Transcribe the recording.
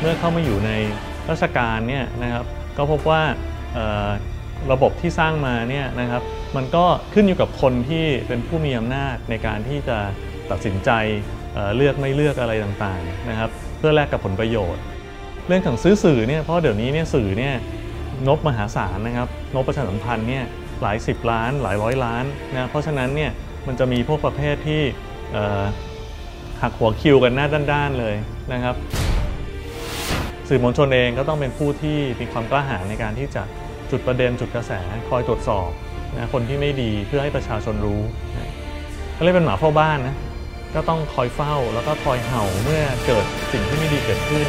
เมื่อเข้ามาอยู่ในราชการเนี่ยนะครับก็พบว่าระบบที่สร้างมาเนี่ยนะครับมันก็ขึ้นอยู่กับคนที่เป็นผู้มีอำนาจในการที่จะตัดสินใจเเลือกไม่เลือกอะไรต่างๆนะครับเพื่อแลกกับผลประโยชน์ เรื่องของซื้อสื่อเนี่ยเพราะเดี๋ยวนี้เนี่ยสื่อเนี่ยงบมหาศาลนะครับงบประชาสัมพันธ์เนี่ยหลายสิบล้าน หลายร้อยล้านนะเพราะฉะนั้นเนี่ยมันจะมีพวกประเภทที่หักหัวคิวกันหน้าด้านๆเลยนะครับ สื่อมวลชนเองก็ต้องเป็นผู้ที่มีความกล้าหาญในการที่จะจุดประเด็นจุดกระแสคอยตรวจสอบนะคนที่ไม่ดีเพื่อให้ประชาชนรู้เขาเรียกเป็นหมาเฝ้าบ้านนะก็ต้องคอยเฝ้าแล้วก็คอยเห่าเมื่อเกิดสิ่งที่ไม่ดีเกิดขึ้น